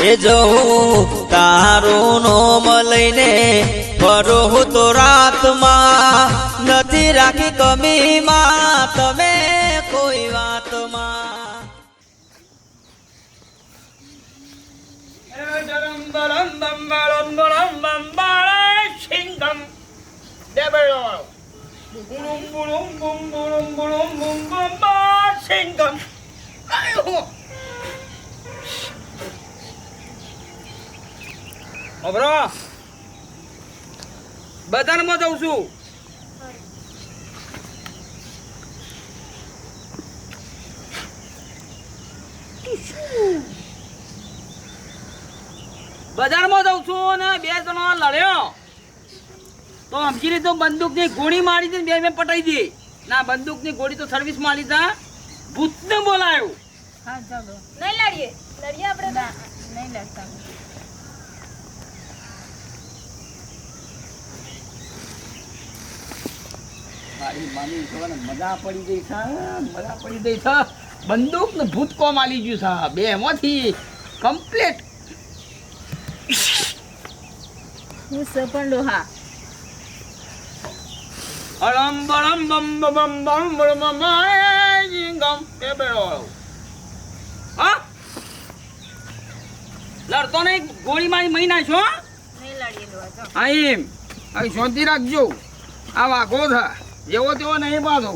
એ જવું તારું નોમ લઈને ફરો હું તો રાતમાં નથી રાખી કમીમાં તમે કોઈ વાતમાં બજારમાં જઉં છું. બજારમાં જઉં છું અને બે જણો લડ્યો. તો સમજી લીધું બંદૂકની ગોળી મારી હતી ને બે મેં પટાઈ દી ના બંદૂકની ગોળી તો સર્વિસ મારી તા ભૂતને બોલાયું. હા ચાલો. નહીં લડીએ. લડીએ આપણે નહીં લડતા. મારી માની છોકરાને મજા પડી ગઈ છે મજા પડી ગઈ છે. બંદૂક ને ભૂતકો માલી ગયું છે. બે એમાંથી કમ્પ્લીટ હું સપન લોહા અળમ બળમ બમ બમ બમ બમ ગમ. એ બેડો હા? લડતો નહીં ગોળી મારી મહી છો હા એમ. અહીં શોધી રાખજો. આ વાઘો છે. જેવો તેવો નહીં પાછો.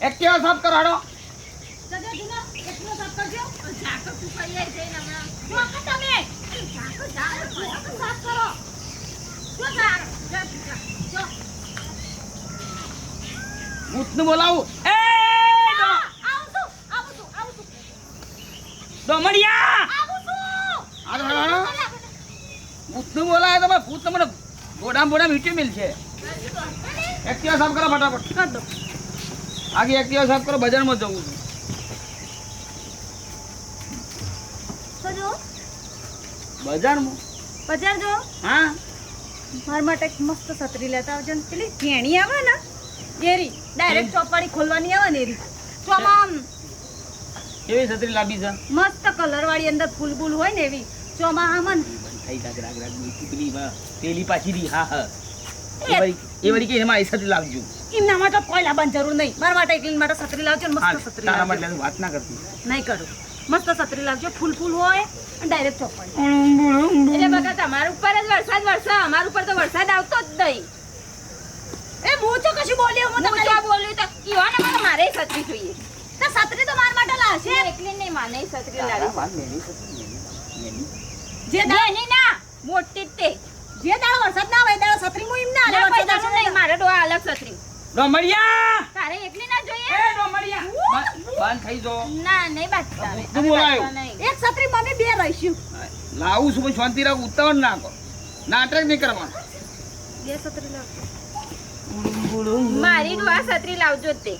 એક્ટિવા સાફ કરાડો બોલાવું એ ડોમડિયા હાલો, હાલો, હાલો. ભૂતનું બોલાય તમે ભૂત તમને બોડા બોડા મીઠી મિલ છે. એક્ટિવા સાફ કરો ફટાફટ. કર દો આગે એક્ટિવા સાફ કરો બજારમાં જવું છું. બજારમાં? બજાર જો હા? મારા માટે મસ્ત છત્રી લેતા આવજો ને. પેલી ઘેણી આવે ને એરી ડાયરેક્ટ ચોપાડી ખોલવાની આવે ને એરી. ચોમાં એવી છત્રી લાંબી છે? મસ્ત કલર વાળી અંદર ફૂલ ફૂલ હોય ને એવી. ચોમાં આમ પેલી પેલી પાછી રી હા હા. એ એ- વળી કે એમાં આઈસા લાવજો. એમના માટે કોઈ લાવવાની જરૂર નહીં. મારા માટે એકલી માટે છત્રી લાવજો મસ્ત છત્રી તારા માટે વાત ના કરતી. નહીં કરું. મસ્ત છત્રી લાવજો ફૂલ ફૂલ હોય અને ડાયરેક્ટ ચોપડ. એટલે બકા તમારા ઉપર જ વરસાદ વરસા અમારા ઉપર તો વરસાદ આવતો જ નહીં. એ હું તો કશું બોલી હું તો તો બોલ્યું તો ઈવાને મને મારે છત્રી જોઈએ. તો છત્રી તો મારા માટે લાવશે. એકલી નહીં માને છત્રી તારા લાવી. જે દાડો ના મોટી જ તે જે દાડો વરસાદ ના એ દાડો છત્રી હું એમ ના ના આલે પૈસાનું વરસાદ નહીં મારે ડોહા અલગ છત્રી. ડોમડિયા તારે એકલી ના એ ડોમડિયા બંધ- બંધ થઈ જો. ના નહીં બાત તારે. તું બોલાયો. એક છત્રી મમ્મી બે રહીશું. લાવું છું પણ શાંતિ રાખ ઉતાવળ ના કરો. નાટક નહીં કરવાનું. બે છત્રી લાવજો મારી ડોહા છત્રી લાવજો જ તે.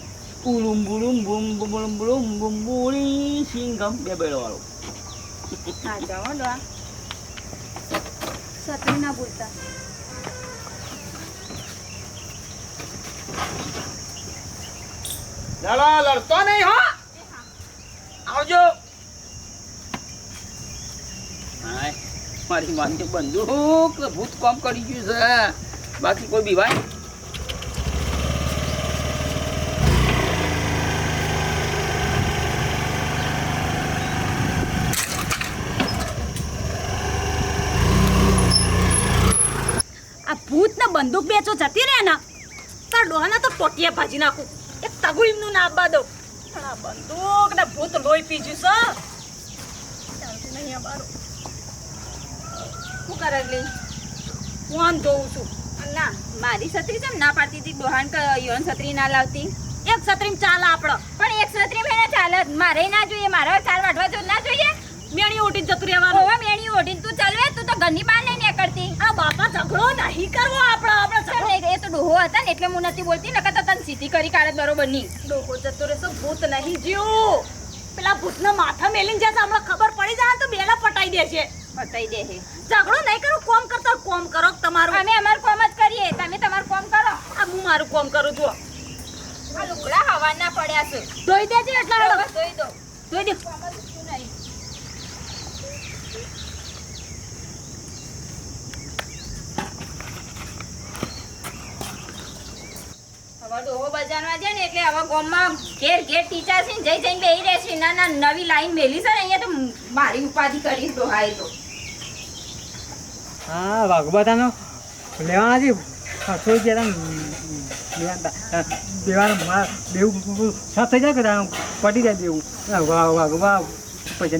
ઉલુમ બુલુમ બુમ બુમ બુમ બુલુમ બુમ બુળી સિંગમ બે બેડો વાળો હા જાઓ ડોહા છત્રી ના ભૂલતા લડો લડતો નહીં હો. આવજો. મારી માની બંદૂક ભૂત કામ કરી ગયું છે. બાકી કોઈ બીવાય આ ભૂત ને બંદૂક બેચો જતી રહે ને તાર ડોહાના તો ટોટિયા ભાજી નાખું. એ તગુ એમનું ના આપવા દો પણ આ બંદૂક ને ભૂત લોહી પીજ્યું છે. ચાલતું નહીં આ શું કરે લી? હું આમ જોઉં છું. ના મારી છત્રી છે ના પાડતી હતી. ડોહાન યોન છત્રી ના લાવતી. એક છત્રી ચાલે આપણો પણ એક છત્રી મેં ચાલે મારે ના જોઈએ મારે ચાલ વાટવા જો ના જોઈએ. મેણી ઉઠી જતું રહેવાનું. હવે મેણી ઓઢીને તું ચાલવે તું તો ઘરની બહાર નહીં નીકળતી. આ બાપા ઝઘડો નહીં કરવો આપણો આપણો ઝઘડો. એ તો ડોહો હતા ને એટલે હું નથી બોલતી નકર તો તને સીધી કરી કાઢે બરોબર નહીં ડોકો જતો રહેશો ભૂત નહીં જીવ. પેલા ભૂતના માથા મેલીને જશે હમણાં ખબર પડી જાય તો બેલા પટાઈ દેશે પટાઈ દે હે. ઝઘડો નહીં કરો કોમ કરતો કોમ કરો તમારું. અમે અમારું કોમ જ કરીએ તમે તમારું કોમ કરો. આ હું મારું કોમ કરું છું આ લુગડા હવાના પડ્યા છે. ધોઈ દેજે એટલા ધોઈ દો. ધોઈ દે આમાં શું નહીં હવે જાય કે પટી જાય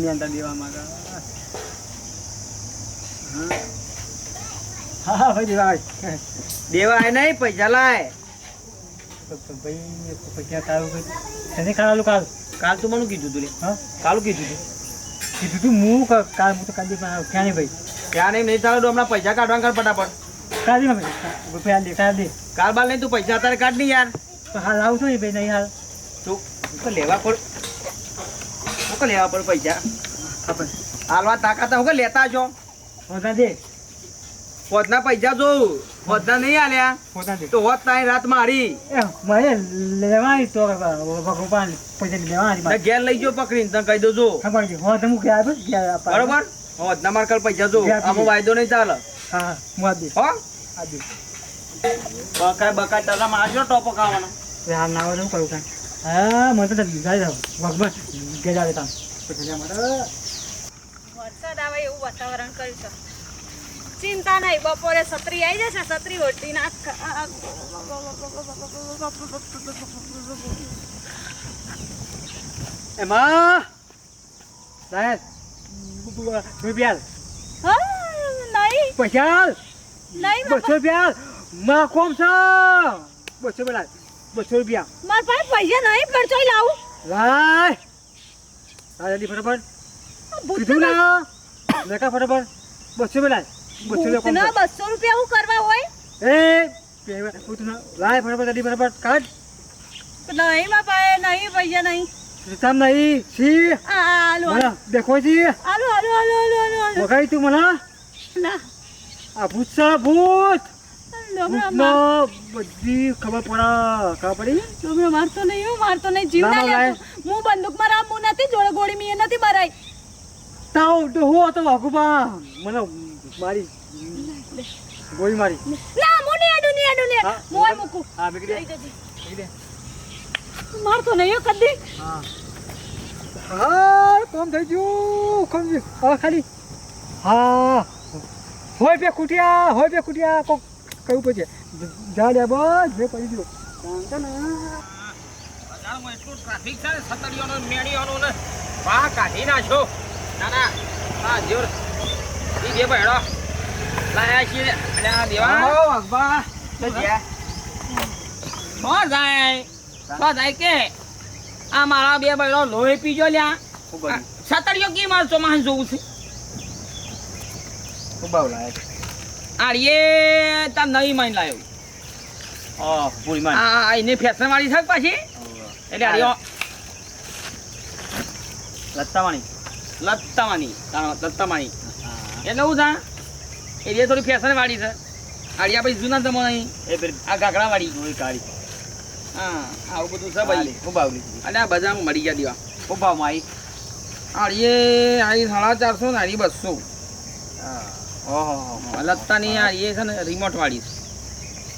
અંદર દેવા માંગે. હા. દેવા દેવાય પૈસા લાય. ભાઈ પૈસા તારું ભાઈ તને કાલું કાલ કાલ તો મને કીધું તું હા કાલું કીધું તું કીધું તું હું કાલ કાલ ક્યાં ભાઈ ત્યાં નહીં નહીં ચાલો હમણાં પૈસા કાઢવા કર ફટાફટ કાલ દે ભાઈ કાલ બાલ નહીં તું પૈસા અત્યારે કાઢ નહીં યાર હાલ આવું છું ભાઈ નહીં હાલ તું લેવા પડ હું લેવા પડ પૈસા હાલવા તાકાત હું લેતા જો બધા દે પોતના પૈસા જોઉં. પોતના નહીં આલ્યા. તો હોત તારી રાત મારી. એ લેવાની તો ભગવાન પૈસા લેવાની ઘેર લઈ જો પકડીને તને કહી દેજો હો બરોબર? હોત ના માર કાલ પૈસા જો આમાં વાયદો નહીં ચાલે. હા હા હું આ હો? આ દે બકાય બકાય ટકા મારજો ટોપો ના કરું કાંઈ. હા મને તો જાય ભગવાન વરસાદ આવે એવું વાતાવરણ કર્યું છે. ચિંતા નહીં બપોરે છત્રી આવી જશે છત્રી ઓઢી નાખ એમાં? સાહેબ રૂપિયા હા નહીં. પૈસા નહીં બસો રૂપિયા માં કોમ છે? બસો રૂપિયા બસો રૂપિયા. મારા પાસે પૈસા નહીં ચોઈ લાવું. લાય. લાય જલ્દી ફટાફટ. કીધું ના. લેખા ફટાફટ. બસો રૂપિયા ભૂતના બસો રૂપિયા હું કરવા હોય? એ પેવા કીધું ના લાય ફટાફટ જલ્દી ફટાફટ કાઢ. નહીં મારા પાસે નહીં. પૈસા નહીં તમ નહીં સી આલુ દેખો છી. આલુ આલુ આલુ આલુ આલુ વગાડી તું મને. ના. આ ભૂત છે ભૂત. ભૂતનો માર- બધી ખબર પડે ખબર પડી? હમણાં મારતો નહીં હો, મારતો નહીં જીવ ના, લેતો. હું બંદૂકમાં રામ હું નથી જોડે ગોળી મી નથી મરાઈ તાવ તો હો તો વાઘુબા મને મારી. ગોળી મારી. ના મોની નહીં ની આડું આડું. મોય મુકુ. હા બગડી જઈ મારતો નહીં કદી. હા. હા કોમ થઈ ગયું. કોમ હા ખાલી. હા. હોય બે કુટિયા હોય બે કુટિયા કોક કયું પછી જા બસ બે પડી દીધું બજારમાં એટલું ટ્રાફિક છે ને. સતડીઓનો મેળીઓનો ને વાહ કાઢી નાખ્યો ના ના. હા જોર. બે ભેડો લાયા છીએ. અને આ દેવા. હો અખબા તો જ્યા હો જાય હો જાય કે. આ મારા બે ભેડો લોહી પીજો લ્યા. સતડીઓ કી મારશો માન જોવું છે? આડીએ તાર નવી માઈન લાયો. ઓ પૂરી માં આ આ એની ફેશન વાળી છે પાછી? એટલે આડીઓ. લત્તાવાણી. લત્તાવાણી. લત્તામાની એટલે હું જા એરિયા થોડી ફેશન વાળી છે. આડિયા પછી જૂના જમાનાની એ. પેલી આ ગાગડા વાળી. ગોળી કાળી. હા આવું બધું છે ભાઈ. ખૂબ આવડી અને આ બજારમાં મળી ગયા દેવા. ખૂબ ભાવમાં આવી આડીએ આડી સાડા ચારસો ને આડી બસો. ઓહો લત્તાની આડીએ એ છે ને રિમોટ વાળી છે.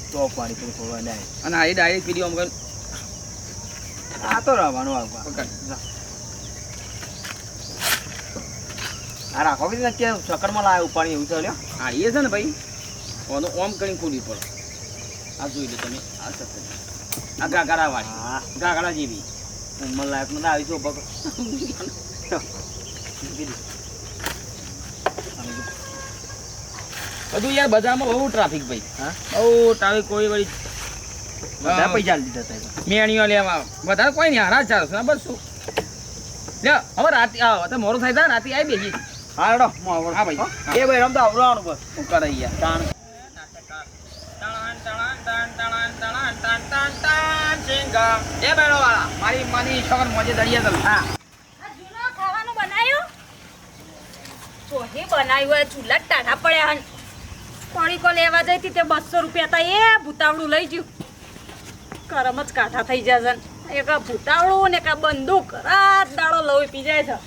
ટોપ વાળી થોડું લે અને આડી ડાયરેક્ટ પીડી આમ કર આ તો રહેવાનું આવું પકડ આ રાખો કે કે ચક્કરમાં લાવે પાણી એવું છે હા એ છે ને ભાઈ. ઓનો ઓમ કરીને ખોલી પડે. આ જોઈ લો તમે આ સત્તર આ ગાગરા વાળી હા. ગાગડા જેવી. ઉંમર લાયક નથી આવી છું બગ બધું યાર બજારમાં બહુ ટ્રાફિક ભાઈ. હા? બહુ ટ્રાફિક કોઈ વળી બધા પૈસા લીધા હતા મેણીઓ લેવા વધારે કોઈ નહીં હારા ચાલશે બસ શું. લે હવે રાતે આવો તો મોડું થાય રાતે આવી બેસી હા હેડો હું આવું હા ભાઈ. એ ભાઈ રમતા આવડવાનું બસ. શું કરે યાર તાણ. એ બેડો વાળા મારી માની છોકર મોજે દરિયા તલ હા. ખાવાનું બનાવ્યું ચોહે બનાવ્યું હોય ચૂલા જ ટાઢા પડ્યા હન. કોળીકો લેવા જઈ હતી તે બસો રૂપિયા તા એ ભૂતાવડું લઈ ગયું. કરમ જ કાઠા થઈ જાય છે. એક ભૂતાવડું ને એક બંદુક. રાત દાડો લઈ પી જાય છે.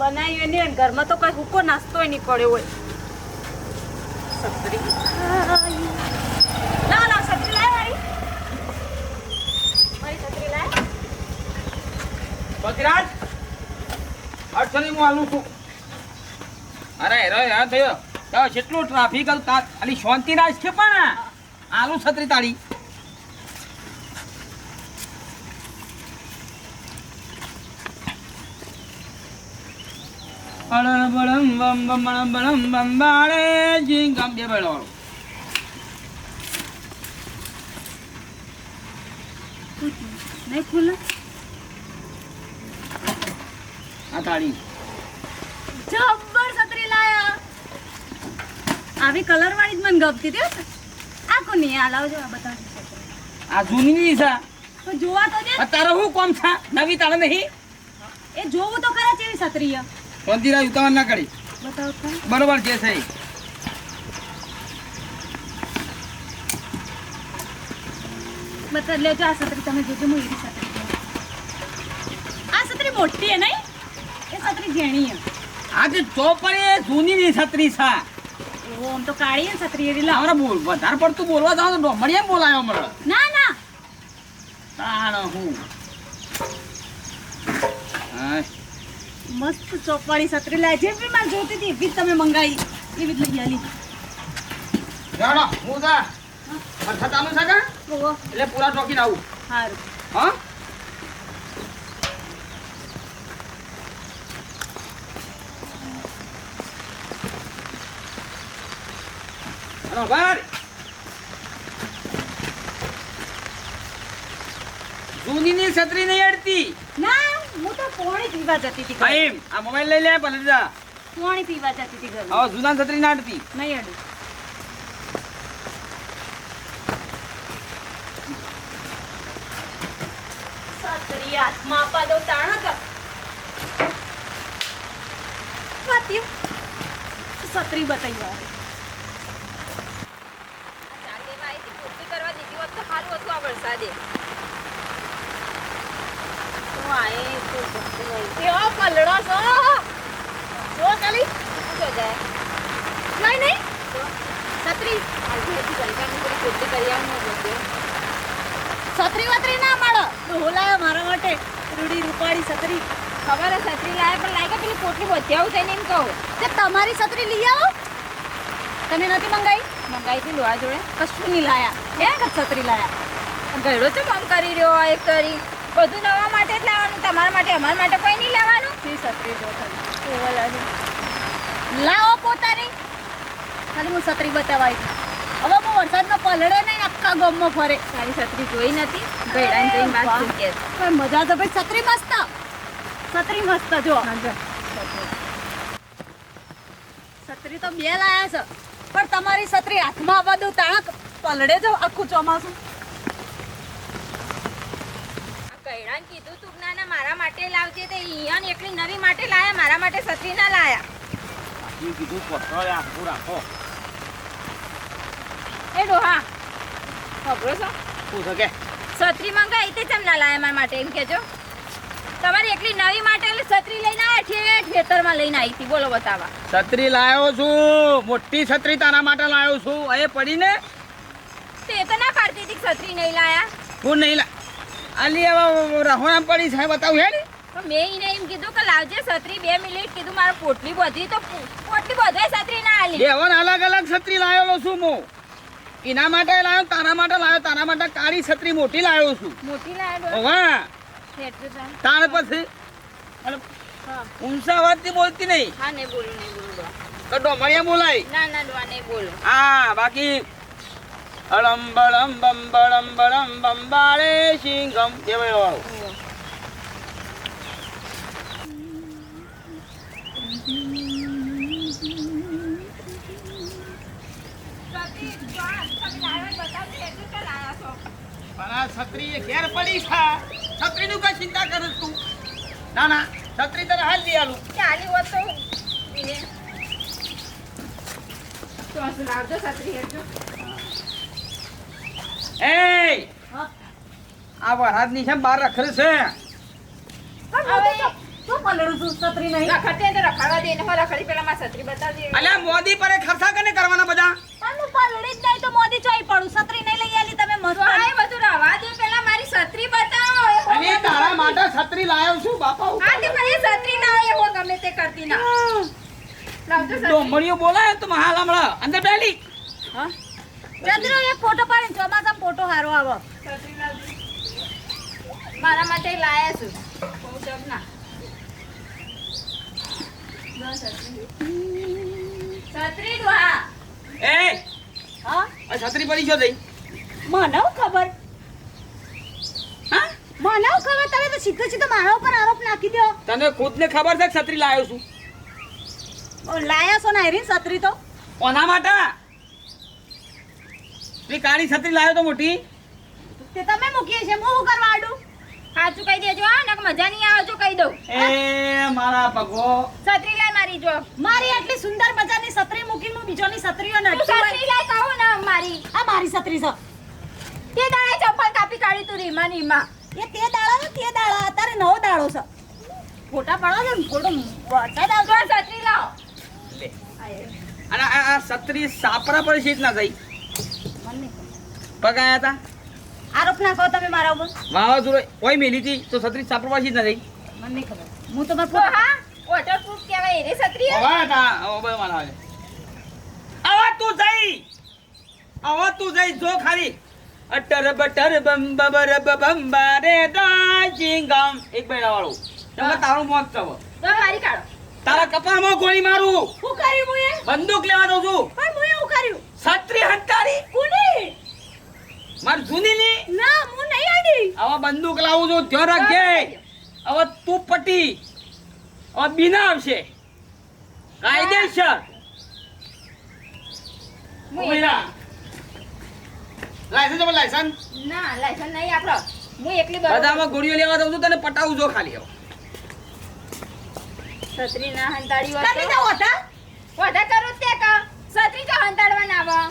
બનાવ્યું નહીં અને ઘરમાં તો કઈ હુકો નાસ્તો નહીં પડ્યો હોય. સત્રી ના ના સત્રી લાય મારી મારી સત્રી લાય. અડચણી હું આલું છું. અરે હેરો હેરાન થયો. કેટલું ટ્રાફિક હતું તાર? અલી શાંતિ રાજ છે પણ. આલુ છત્રી તાળી. અળણ બળમ બમ બમ બળમ બળમ બમ બાળે જી ગામ બે બેડો નહીં ખુલ્લે આ તાળી જબ્બર છત્રી લાયા. આવી કલર વાળી જ મને ગમતી હતી આખું આ કોની? આ લાવજો આ બતાવજો આ જૂની ની છે. તો જોવા તો દે તારે શું કોમ છે? નવી તારે નહીં? એ જોવું તો ખરા કેવી છત્રી છે ઉતાવળ ના કરી. બરોબર લેજો આ છત્રી તમે જોજો હું એવી છત્રી આ છત્રી મોટી હે નહીં? એ છત્રી ઝીણી હે. આજે ચોપડી એ જૂની ની છત્રી છે. ઓ તો કાળી છત્રી એવી લાવ બોલ વધારે પડતું બોલવા જાવ તો ડોમડીએ બોલાયો મળે ના ના. તાણ હા. મસ્ત ચોપવાળી છત્રી લાય. જે બી મારે જોતી હતી એવી તમે મંગાવી. એવી જ લઈ આલી. જાણો હું જા ચાલુ છે કા? એટલે પૂરા ચોકીને આવું. સારું હા? જૂની ની છત્રી નહીં અડતી. ના પોણી પીવા જતી હતી ભાઈ આ મોબાઈલ લઈ લે ભલે જા. પોણી પીવા જતી હતી ઘરે. આવો જૂના છત્રી ના હતી નહીં અડું. છત્રી હાથમાં આપવા દઉં તાણ કર વાત્યું. છત્રી બતાવી કરવા દીધી હોત તો સારું હતું આ વરસાદે. કેવો પલળો છો જો ખાલી? નહીં નહીં છત્રી છત્રી વત્રી ના મળો ઢોલાયો મારા માટે રૂડી રૂપાળી છત્રી ખબર છત્રી લાવે પણ લાગે પેલી પોટલી બધી આવું થઈને એમ કહું કે તમારી છત્રી લઈ આવો. તમે નથી મંગાવી મંગાઈ? હતી લોહા જોડે કશું નહીં લાયા. જ છત્રી લાયા? ગયડો છે કામ કરી રહ્યો એક કરી બધું નવા માટે જ લાવવાનું તમારા માટે અમારા માટે કોઈ નહીં લાવવાનું? લાવો પોતાની. ખાલી હું છત્રી બતાવાઈ હવે હું વરસાદનો પલળે નહીં આખા ગામમાં ફરે. સારી છત્રી જોઈ નથી. વાત પણ મજા તો ભાઈ છત્રી મસ્ત. છત્રી મસ્ત જો. છત્રી તો બે લાયા છે. પણ તમારી છત્રી હાથમાં આવવા દો તાણક પલળે જો આખું ચોમાસું. ગયડાને કીધું તું ના ના મારા માટે લાવજે તે ઈયાન એકલી નવી માટે લાયા મારા માટે છત્રી ના લાયા. એ કીધું પથરો આખું રાખો. એ ડોહા ખબરો છો? શું છે કે? છત્રી મંગાવી તે ચમ ના લાયા મારા માટે એમ કેજો. તમારી એકલી નવી માટે એટલે છત્રી લઈને આવ્યા ઠેઠ ખેતરમાં લઈને આવી હતી બોલો બતાવા. છત્રી લાવ્યો છું મોટી છત્રી તારા માટે લાવ્યો છું. એ પડીને? તે તો ના પાડતી હતી છત્રી નહીં લાયા. હું નહીં લા આલી હવે રહોણા પડી સાહેબ બતાવું હે ને? મેં એને એમ કીધું કે લાવજે છત્રી બે મિનિટ કીધું મારે પોટલી બધી તો પોટલી બધે છત્રી ના આલી. બેવન અલગ અલગ છત્રી લાવેલો છું હું. એના માટે લાવ્યો તારા માટે લાવ્યો તારા માટે કાળી છત્રી મોટી લાવ્યો છું. મોટી લાયા વાહ. હેઠળ તાર પછી? હા. ઊંચા અવાજથી બોલતી નહીં. હા નહીં બોલું નહીં બોલું. તો ડોમરિયા બોલાય. ના ના ડોવા નહીં બોલું. હા બાકી અળમ બળમ બમ બળમ બળમ બંબાળે વાળો છત્રી ડોહા, એ છો પણ આ છત્રી ઘેર પડી છે. છત્રીનું કઈ ચિંતા કરે તું. ના ના છત્રી તને હાલ લઈ આલું. કે આલી હોત તો છત્રી હેઠળ એ આ વરસાદ વરસાદની છે બહાર રખડે છે. હું ને હો અલ્યા મોદી પર ખર્ચા કને કરવાના બધા. પણ હું પલળી જ નહીં તો મોદી ચોઈ પડું છત્રી નહીં લઈ આલી તમે મસ્ત. તો આ એ બધું રવા દે પેલા મારી છત્રી બતાવો હો અને તારા માટે છત્રી લાવ્યો છું બાપા હા તે પણ એ છત્રી ના હોય એ હો ગમે તે કરતી ના. લાવજો છત્રી. ડોમરીઓ બોલાય તો હાલ હમણાં અંદર બેલી. ચંદ્ર એક ફોટો પાડીને ચોમાસા ફોટો હારો આવો. મારા માટે લાયા છું. ના છત્રી. પડી છો દઈ મને ખબર? હા? મને ખબર? તમે તો સીધો સીધો મારા ઉપર આરોપ નાખી દો. તને ખુદને ખબર છે છત્રી લાવ્યો છું? ઓ, લાયા છો ને છત્રી તો? કોના માટે? તે કાળી છત્રી લાવ્યો તો મોટી. તે તમે મૂકીએ છે હું શું કરવા આડું? સાચું કહી દેજો હા? નક મજા નહીં આવે જો કહી દઉં. એ મારા પગો. છત્રી લાય મારી જો. મારી આટલી સુંદર મજાની છત્રી મૂકીને હું બીજોની છત્રીઓ તું છત્રી લઈ કહું ને મારી. આ મારી છત્રી છે. તે દાડે ચપ્પલ કાપી કાઢી તું રીમા નીમા એ તે દાડો ને તે દાડો અત્યારે નવો દાડો છે. ફોટા પાડો છે ને ફોટો વરસાદ આવતો છત્રી લાવ. લે. અને આ આ છત્રી સાપરા પર સીટ ના નહીં ખબર. પગ આયા હતા આરોપ નાખો તમે મારા ઉપર. વાવાઝોડો ઓય મેલી હતી તો છત્રી સાપરવાસી ના થઈ. મને નહીં ખબર. હું તો તો હા વોટરપ્રૂફ કહેવાય રે છત્રી હે? હવા હતા હવે મારા આવે. આવા તું જઈ. આવા તું જઈ જો ખાલી. અટર બટર બમ બબર બમ બારે દાજિંગમ એક બેડા વાળું તમે તારું મોત છો તો મારી કાઢો. તારા કપાળમાં ગોળી મારું. હું કર્યું મુએ બંદૂક લેવા દઉં છું. પણ હું કર્યું. છત્રી હંતારી કોની? માર જૂની ની ના હું નહીં આડી. હવે બંદૂક લાવું છું ધ્યાન રાખજે હવે તું પટી. હવે બીના આવશે. કાયદેસર. લાયસન્સ આપો, લાયસન્સ. ના લાયસન્સ નહીં આપણો હું એકલી બરોબર. બધામાં ગોળીઓ લેવા દઉં છું તને પટાવું જો ખાલી હવે છત્રી ના હંતાડી તમે હોત જાઓ હતા વધારે કરું તે કા. છત્રી તો હંતાડવા ના આવા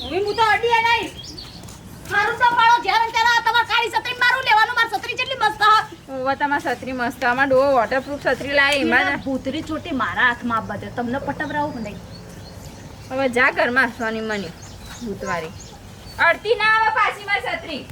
હું હું તો અડી નહીં મારું તો જ્યારે ત્યારે તમારે કાળી છત્રી મારું લેવાનું મારી છત્રી જેટલી મસ્ત હોય. ઓવા તમાર છત્રી મસ્ત આમાં ડો વોટરપ્રૂફ છત્રી લાય એમાં ભૂતરી ચોટી મારા હાથમાં આપવા બધે. તમને પટાવરાવું નહીં? હવે જા ઘરમાં સોની મની ભૂતવારી અડતી ના આવે પાછી મારી છત્રી.